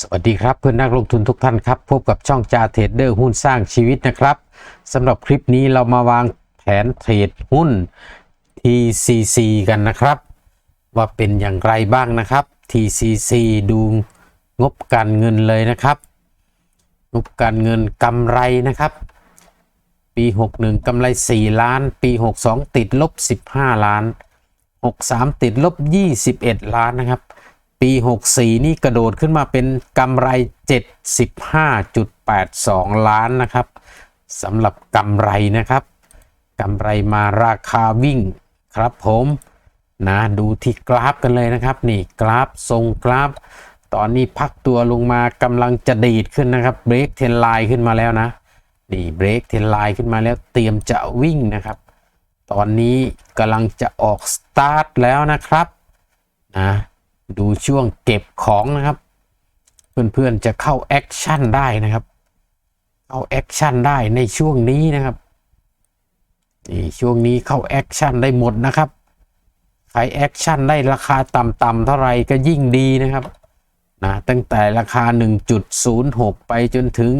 สวัสดีครับเพื่อนนักลงทุนทุกท่านครับ พบกับช่องจาเทรดเดอร์หุ้นสร้างชีวิตนะครับสำหรับคลิปนี้เรามาวางแผนเทรดหุ้น TCC กันนะครับ ว่าเป็นอย่างไรบ้างนะครับ TCC ดูงบการเงินเลยนะครับ งบการเงินกำไรนะครับ ปี 61กำไร 4 ล้าน ปี 62 ติดลบ 15 ล้าน 63 ติดลบ 21 ล้านนะครับ ปี 64 นี่กระโดดขึ้นมาเป็นกำไร 75.82 ล้านนะครับสำหรับกำไรนะครับกำไรมาราคาวิ่งครับผมนะดูที่กราฟกันเลยนะครับนี่กราฟทรงกราฟ ตอนนี้พักตัวลงมากำลังจะดีดขึ้นนะครับเบรกเทนไลน์ขึ้นมาแล้วนะนี่เบรกเทนไลน์ขึ้นมาแล้วเตรียมจะวิ่งนะครับ ตอนนี้กำลังจะออกสตาร์ทแล้วนะครับนะ ดูช่วงเก็บของนะครับ เพื่อนๆจะเข้าแอคชั่นได้นะครับ เข้าแอคชั่นได้ในช่วงนี้นะครับนี่ช่วงนี้เข้าแอคชั่นได้หมดนะครับใครแอคชั่นได้ราคาต่ำๆเท่าไรก็ยิ่งดีนะครับนะตั้งแต่ราคา 1.06 ไปจนถึง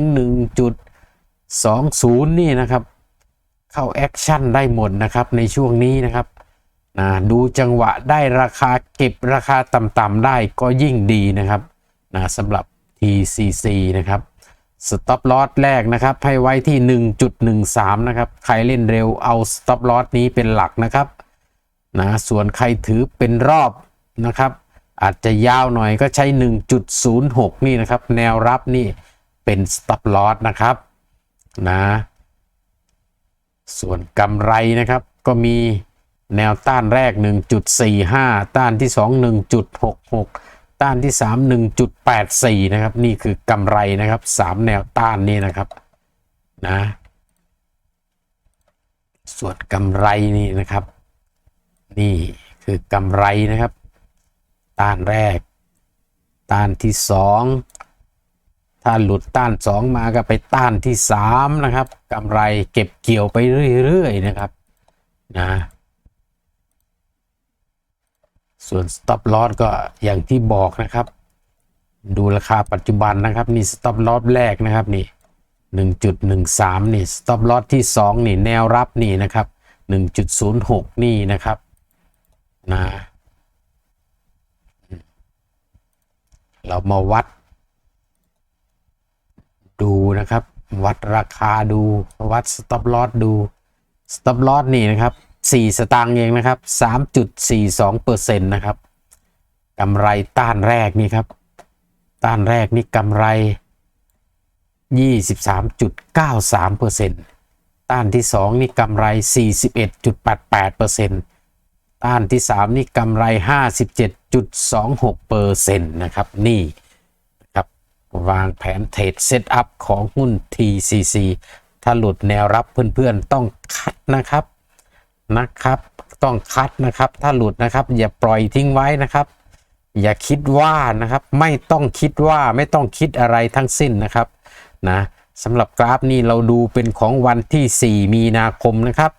1.20 นี่นะครับ เข้าแอคชั่นได้หมดนะครับในช่วงนี้นะครับ นะดูจังหวะได้ราคาเก็บราคาต่ำๆได้ก็ยิ่งดีนะครับนะสำหรับ TCC นะครับสต็อปลอสแรกนะครับ ให้ไว้ที่ 1.13 นะครับ ใครเล่นเร็วเอาสต็อปลอสนี้เป็นหลักนะครับนะส่วนใครถือเป็นรอบนะครับ อาจจะยาวหน่อยก็ใช้ 1.06 นี่นะครับ แนวรับนี่เป็นสต็อปลอสนะครับนะส่วนกำไรนะครับก็มี แนวต้านแรก 1.45 ต้านที่ 2 1.66 ต้านที่ 3 1.84 นะครับ นี่คือกำไรนะครับ 3 แนวต้านนี่นะครับนะส่วนกำไรนี่นะครับ นี่คือกำไรนะครับ ต้านแรก ต้านที่ 2 ถ้าหลุดต้าน 2 มาก็ไปต้านที่ 3 นะครับกำไรเก็บเกี่ยวไปเรื่อยๆนะครับนะ ส่วน stop loss ก็อย่างที่บอกนะครับ ดูราคาปัจจุบันนะครับนี่ stop loss แรกนะครับนี่1.13 นี่ stop loss ที่ 2 นี่แนวรับนี่นะครับ 1.06 นี่นะครับนะเรามาวัด ดูนะครับ วัดราคาดูวัด stop loss ดู stop loss นี่นะครับ 4 สตางค์เองนะครับ 3.42%นะครับกำไรต้านแรกนี่ครับ ต้านแรกนี่กำไร 23.93%ต้านที่ 2 นี่กำไร 41.88%ต้านที่ 3 นี่กำไร 57.26%นะครับนี่ครับวางแผนเทรดเซตอัพของหุ้น TCC ถ้าหลุดแนวรับเพื่อนๆต้องคัดนะครับ นะครับต้องคัดนะครับ ถ้าหลุดนะครับ อย่าปล่อยทิ้งไว้นะครับ อย่าคิดว่านะครับ ไม่ต้องคิดว่าไม่ต้องคิดอะไรทั้งสิ้นนะครับนะสำหรับกราฟนี้เราดูเป็นของวันที่ 4 มีนาคมนะครับ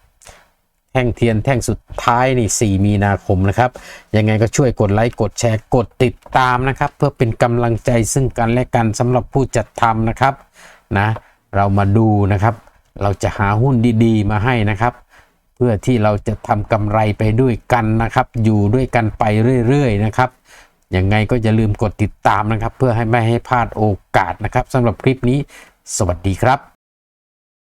แท่งเทียนแท่งสุดท้ายนี่4มีนาคมนะครับ ยังไงก็ช่วยกดไลค์กดแชร์กดติดตามนะครับ เพื่อเป็นกำลังใจซึ่งกันและกันสำหรับผู้จัดทำนะครับนะเรามาดูนะครับ เราจะหาหุ้นดีๆ มาให้นะครับ เพื่อที่เราจะทำกำไรไปด้วยกันนะครับ อยู่ด้วยกันไปเรื่อยๆนะครับยังไงก็อย่าลืมกดติดตามนะครับ เพื่อให้ไม่ให้พลาดโอกาสนะครับสำหรับคลิปนี้ สวัสดีครับ